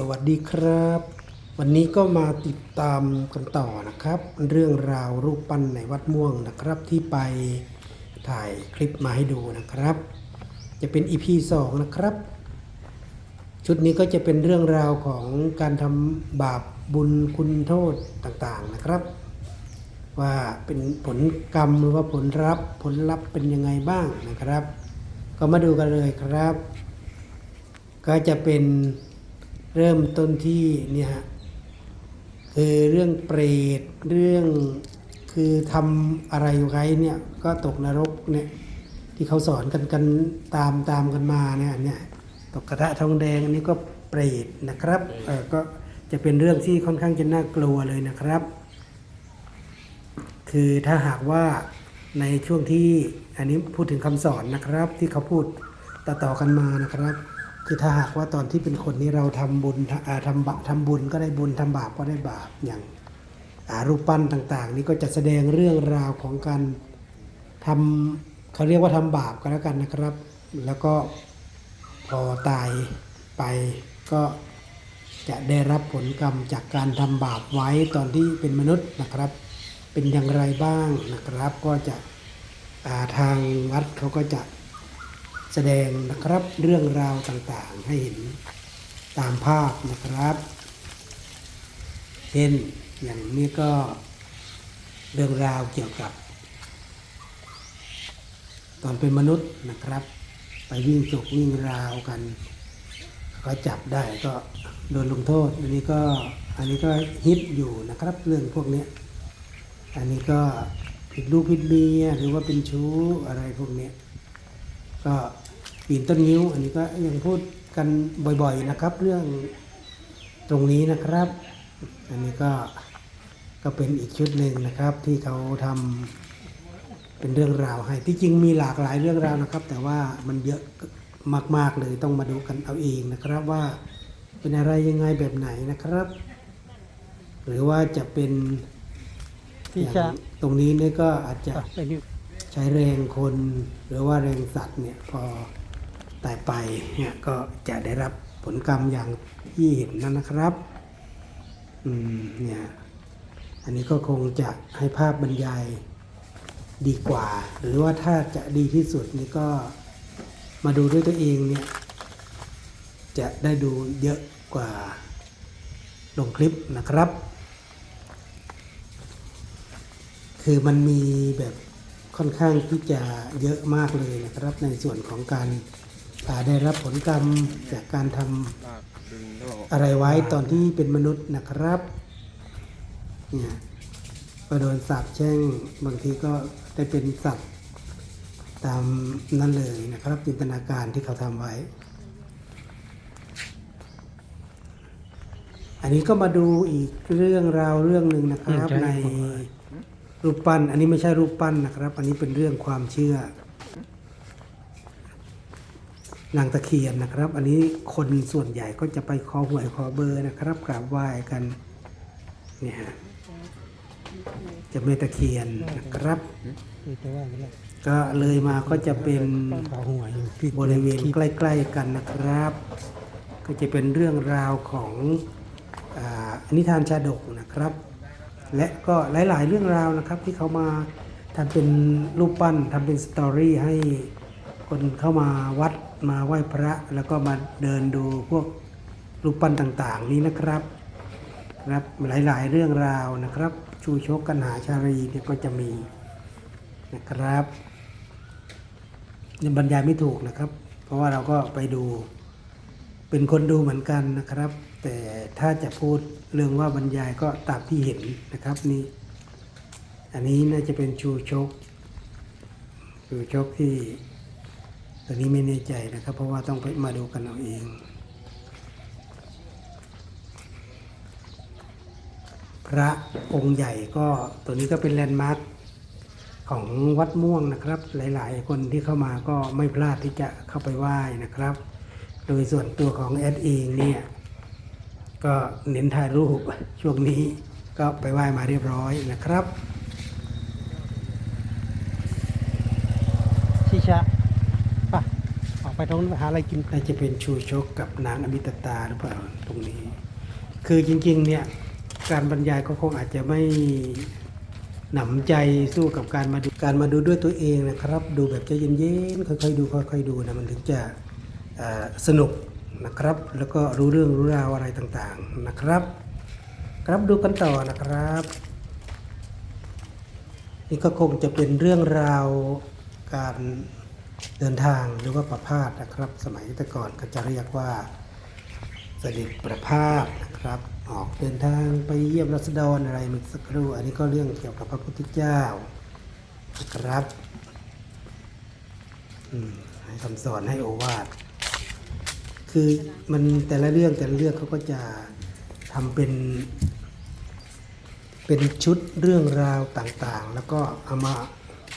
สวัสดีครับ วันนี้ก็มาติดตามกันต่อนะครับ เรื่องราวรูปปั้นในวัดม่วงนะครับ ที่ไปถ่ายคลิปมาให้ดูนะครับ จะเป็น EP 2 นะครับ ชุดนี้ก็จะเป็นเรื่องราวของการทำบาปบุญคุณโทษต่างๆนะครับ ว่าเป็นผลกรรมหรือว่าผลรับผลลัพธ์เป็นยังไงบ้างนะครับ ก็มาดูกันเลยครับ ก็จะเป็น เริ่มต้นที่เนี่ยฮะคือเรื่องเปรตเรื่องคือทำอะไรไว้เนี่ยก็ตกนรกเนี่ยที่เขาสอนกันกันตามตามกันมาเนี่ยเนี่ยตกกระทะทองแดงอันนี้ก็เปรตนะครับเออก็จะเป็นเรื่องที่ค่อนข้างจะน่ากลัวเลยนะครับ คือถ้าหากว่าในช่วงที่อันนี้พูดถึงคำสอนนะครับ ที่เขาพูดต่อๆกันมานะครับ คือถ้าหากว่าตอนที่เป็นคนนี้เราทำบุญทำบาปทำบุญก็ได้บุญทำบาปก็ได้บาปอย่างารูปปั้นต่างๆ นี่ก็จะแสดงเรื่องราวของการทำเขาเรียกว่าทำบาปก็แล้วกันนะครับ แล้วก็พอตายไปก็จะได้รับผลกรรมจากการทำบาปไว้ตอนที่เป็นมนุษย์นะครับ เป็นอย่างไรบ้างนะครับ ก็จะาทางวัดเขาก็จะ แสดงนะครับเรื่องราวต่างๆให้เห็นตามภาพนะครับเช่นอย่างนี้ก็เรื่องราวเกี่ยวกับ ตอนเป็นมนุษย์นะครับ ไปวิ่งจกวิ่งราวกันก็จับได้ก็โดนลงโทษ อันนี้ก็อันนี้ก็ฮิตอยู่นะครับเรื่องพวกนี้ อันนี้ก็ผิดลูกผิดเมียหรือว่าเป็นชู้อะไรพวกนี้ ก็ ปีนต้นนิ้ว อันนี้ก็ยังพูดกันบ่อยๆนะครับ เรื่องตรงนี้นะครับ อันนี้ก็ก็เป็นอีกชุดหนึ่งนะครับ ที่เขาทำเป็นเรื่องราวให้ที่จริงมีหลากหลายเรื่องราวนะครับ แต่ว่ามันเยอะมากๆเลยต้องมาดูกันเอาเองนะครับว่าเป็นอะไรยังไงแบบไหนนะครับ หรือว่าจะเป็นที่อย่าจะงตรงนี้เนี่ยก็อาจจะอะไปนี่ใช้แรงคนหรือว่าแรงสัตว์เนี่ยพอ ตายไปเนี่ยก็จะได้รับผลกรรมอย่างที่เห็นนั่นนะครับอืมเนี่ยอันนี้ก็คงจะให้ภาพบรรยายดีกว่า หรือว่าถ้าจะดีที่สุดนี่ก็มาดูด้วยตัวเองเนี่ยจะได้ดูเยอะกว่าลงคลิปนะครับ คือมันมีแบบค่อนข้างที่จะเยอะมากเลยนะครับในส่วนของการ ได้รับผลกรรมจากการทำอะไรไว้ตอนที่เป็นมนุษย์นะครับเนี่ยก็โดนสาปแช่งบางทีก็ได้เป็นสัตว์ตามนั้นเลยนะครับ จินตนาการที่เขาทำไว้ อันนี้ก็มาดูอีกเรื่องราวเรื่องหนึ่งนะครับในรูปปั้น อันนี้ไม่ใช่รูปปั้นนะครับ อันนี้เป็นเรื่องความเชื่อ นางตะเคียนนะครับ อันนี้คนส่วนใหญ่ก็จะไปขอหวยขอเบอร์นะครับกราบไหว้กันเนี่ยฮะจะเมตะเคียนนะครับ ก็เลยมาก็จะเป็นหวยบริเวณใกล้ ๆ กันนะครับ ก็จะเป็นเรื่องราวของอนิทานชาดกนะครับ และก็หลาย ๆ เรื่องราวนะครับที่เขามาทำเป็นรูปปั้นทำเป็นสตอรี่ให้ คนเข้ามาวัดมาไหว้พระแล้วก็มาเดินดูพวกรูปปั้นต่างๆ นี้นะครับครับหลายๆเรื่องราวนะครับ ชูชกกันหาชารีเนี่ยก็จะมีนะครับยังบรรยายไม่ถูกนะครับ เพราะว่าเราก็ไปดู เป็นคนดูเหมือนกันนะครับ แต่ถ้าจะพูดเรื่องว่าบรรยายก็ตามที่เห็นนะครับนี่อันนี้น่าจะเป็นชูชกชูชกที่ ตอนนี้ไม่แน่ใจนะครับ เพราะว่าต้องไปมาดูกันเอาเองพระองค์ใหญ่ก็ตัวนี้ก็เป็นแลนด์มาร์คของวัดม่วงนะครับ หลายๆ คนที่เข้ามาก็ไม่พลาดที่จะเข้าไปไหว้นะครับ โดยส่วนตัวของแอดเองเนี่ยก็เน้นถ่ายรูปช่วงนี้ก็ไปไหว้มาเรียบร้อยนะครับ ที่ชะป่ะออก ไปตรงนู้นหาอะไรกินน่าจะเป็นชูชกกับนางอมิตตาหรือเปล่าตรงนี้ คือจริงๆเนี่ยการบรรยายก็คงอาจจะไม่หนำใจสู้กับการมาดูการมาดูด้วยตัวเองนะครับ ดูแบบใจเย็นๆค่อยๆดูค่อยๆดูนะมันถึงจะสนุกนะครับ แล้วก็รู้เรื่องรู้ราวอะไรต่างๆนะครับ ครับดูกันต่อนะครับ นี่ก็คงจะเป็นเรื่องราวการ เดินทางหรือว่าประพาสนะครับ สมัยแต่ก่อนก็จะเรียกว่าเสด็จประพาสนะครับ ออกเดินทางไปเยี่ยมรัษฎรอะไรมื่อสักครู่ อันนี้ก็เรื่องเกี่ยวกับพระพุทธเจ้านะครับให้คำสอนให้โอวาทคือมันแต่ละเรื่องแต่ละเรื่องเขาก็จะทำเป็น เป็นชุดเรื่องราวต่างๆ แล้วก็เอามา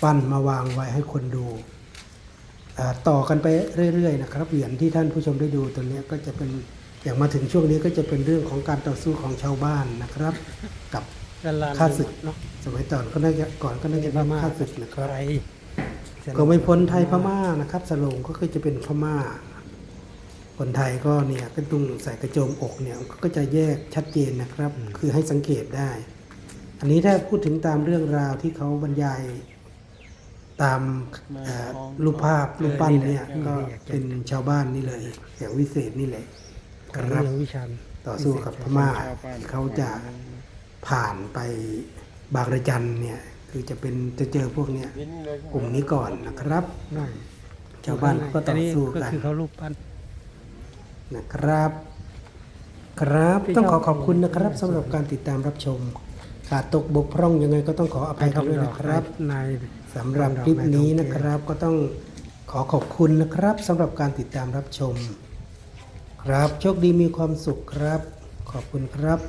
ปั้นมาวางไว้ให้คนดู ต่อกันไปเรื่อยๆนะครับอย่างที่ท่านผู้ชมได้ดูตัวเนี้ยก็จะเป็นอย่างมาถึงช่วงนี้ก็จะเป็นเรื่องของการต่อสู้ของชาวบ้านนะครับ กับกันลานข้าศึกเนาะสมัยก่อนก็น่าจะก่อนก็น่าจะเป็นข้าศึกนะครับไรก็ไม่พ้นไทยพม่านะครับสโลงก็คือจะเป็นพม่า คนไทยก็เนี่ยก็ตุ้งใส่กระโจมอกเนี่ยก็จะแยกชัดเจนนะครับ คือให้สังเกตได้ อันนี้ถ้าพูดถึงตามเรื่องราวที่เขาบรรยาย ตามเอ่อรูปภาพรูปปั้นเนี่ยก็เป็นชาวบ้านนี่เลยอย่างวิเศษนี่แหละคกับรับเรื่องวิชาญต่อสู้กับพม่าเขาจะผ่านไปบางระจันเนี่ยคือจะเป็นจะเจอพวกเนี้ยกลุ่มนี้ก่อนนะครับน้อยชาวบ้านก็ต่อสู้ก็กันคือเขารูปปั้นนะครับ ครับต้องขอขอบคุณนะครับสำหรับการติดตามรับชมขาดตกบกพร่องยังไงก็ต้องขออภัยกันด้วยนะครับนาย สำหรับคลิปนี้นะครับ ก็ต้องขอขอบคุณนะครับสำหรับการติดตามรับชม ครับโชคดีมีความสุขครับ ขอบคุณครับ